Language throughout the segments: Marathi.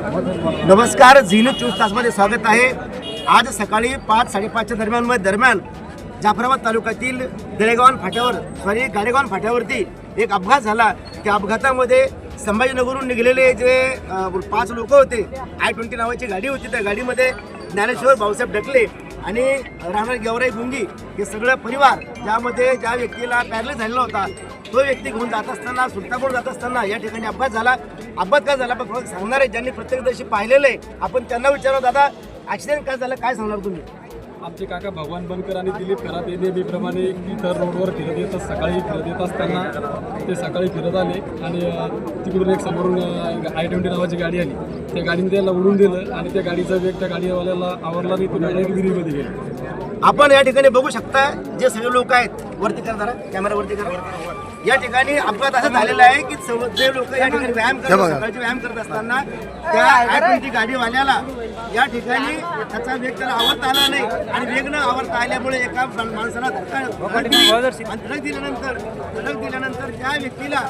नमस्कार झीन चोवीस तासमध्ये स्वागत आहे. आज सकाळी पाच साडेपाचच्या दरम्यान दरम्यान जाफराबाद तालुक्यातील दळेगावन फाट्यावर सॉरी गाडेगावन फाट्यावरती एक अपघात झाला. त्या अपघातामध्ये संभाजीनगरहून निघालेले जे पाच लोक होते आय ट्वेंटी नावाची गाडी होती त्या गाडीमध्ये ज्ञानेश्वर भाऊसाहेब ढकले आणि राहणार गेवराई गुंगी हे सगळं परिवार ज्यामध्ये ज्या व्यक्तीला पॅरलेस झालेला होता तो व्यक्ती घेऊन जात असताना सुलतापूर जात असताना या ठिकाणी अपघात झाला. अपघात काय झाला पण सांगणार आहे? ज्यांनी प्रत्यक्षदर्शी पाहिलेलं आहे आपण त्यांना विचारलं दादा ऍक्सिडेंट काय झालं? काय सांगणार तुम्ही? आमचे काका भगवान बनकर आणि दिलीप खरात हे नेहमीप्रमाणे इतर रोडवर फिरत येतात सकाळी फिरत येत असताना. ते सकाळी फिरत आले आणि तिकडून एक समोरून आय ट्वेंटी नावाची गाडी आली. त्या गाडीने त्याला उडून दिलं आणि त्या गाडीचा वेग त्या गाडीवाल्याला आवरला आणि तो डायरेक्ट विहिरीमध्ये गेला. आपण या ठिकाणी बघू शकता जे सगळे लोक आहेत. वरती करा जरा कॅमेरा वरती करा. या ठिकाणी अपघात असा झालेला आहे की सर्व- जे लोक या ठिकाणी व्यायाम करत सकाळचे व्यायाम करत असताना त्या ॲटोची गाडीवाल्याला या ठिकाणी त्याचा वेग त्याला आवडता आला नाही आणि वेग न आवडता आल्यामुळे एका माणसाला धक्का धडक दिली. आणि धडक दिल्यानंतर धडक दिल्यानंतर त्या व्यक्तीला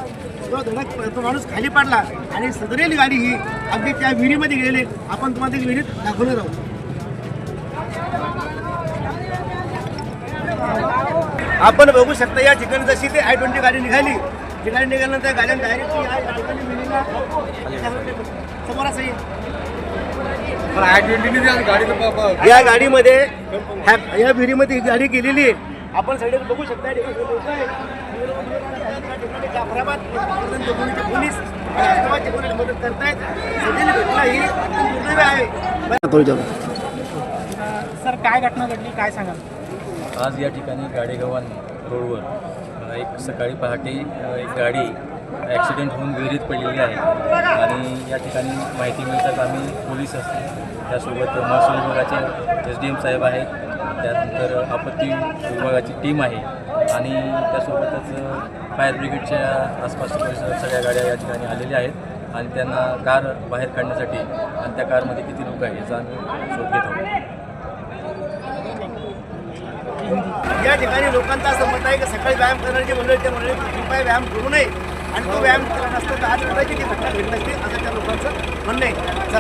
तो धडक तो माणूस खाली पडला आणि सदरेल गाडी ही अगदी त्या विहिरीमध्ये गेलेली. आपण तुम्हाला विहिरीत दाखवणार आहोत. आपण बघू शकता या ठिकाणी जशी ते आय ट्वेंटी गाडी निघाली. ती गाडी निघाल्यानंतर गाड्या डायरेक्ट या ठिकाणी समोर असं येईल. आय ट्वेंटीने गाडी या गाडीमध्ये ह्या- या विहिरीमध्ये ही गाडी गेलेली आहे. आपण साईड बघू शकता ठिकाणी ठिकाणी जाफराबाद पोलीस मदत करतायत? घटना ही दुर्दैवी आहे. सर काय घटना घडली? काय सांगाल? आज या ठिकाणी गाडेगव्हाण रोडवर एक सकाळी पहाटे एक गाडी ॲक्सिडेंट होऊन विहिरीत पडलेली आहे. आणि या ठिकाणी माहिती मिळतात आम्ही पोलीस असतो त्यासोबत महसूल विभागाचे एस डी एम साहेब आहेत त्यानंतर आपत्ती विभागाची टीम आहे आणि त्यासोबतच फायर ब्रिगेडच्या आसपासच्या परिसरात सगळ्या गाड्या या ठिकाणी आलेल्या आहेत आणि त्यांना कार बाहेर काढण्यासाठी आणि त्या कारमध्ये किती लोक आहेत याचा आम्ही शोध घेत आहोत. ज्या ठिकाणी लोकांचा असं मत आहे की सकाळी व्यायाम करणारे जे मंडळी त्या मंडळी कृपया व्यायाम करू नये आणि तो व्यायाम केला नसता तर आज कदाचित ती घटना घडली नसती असं त्या लोकांचं म्हणणं आहे.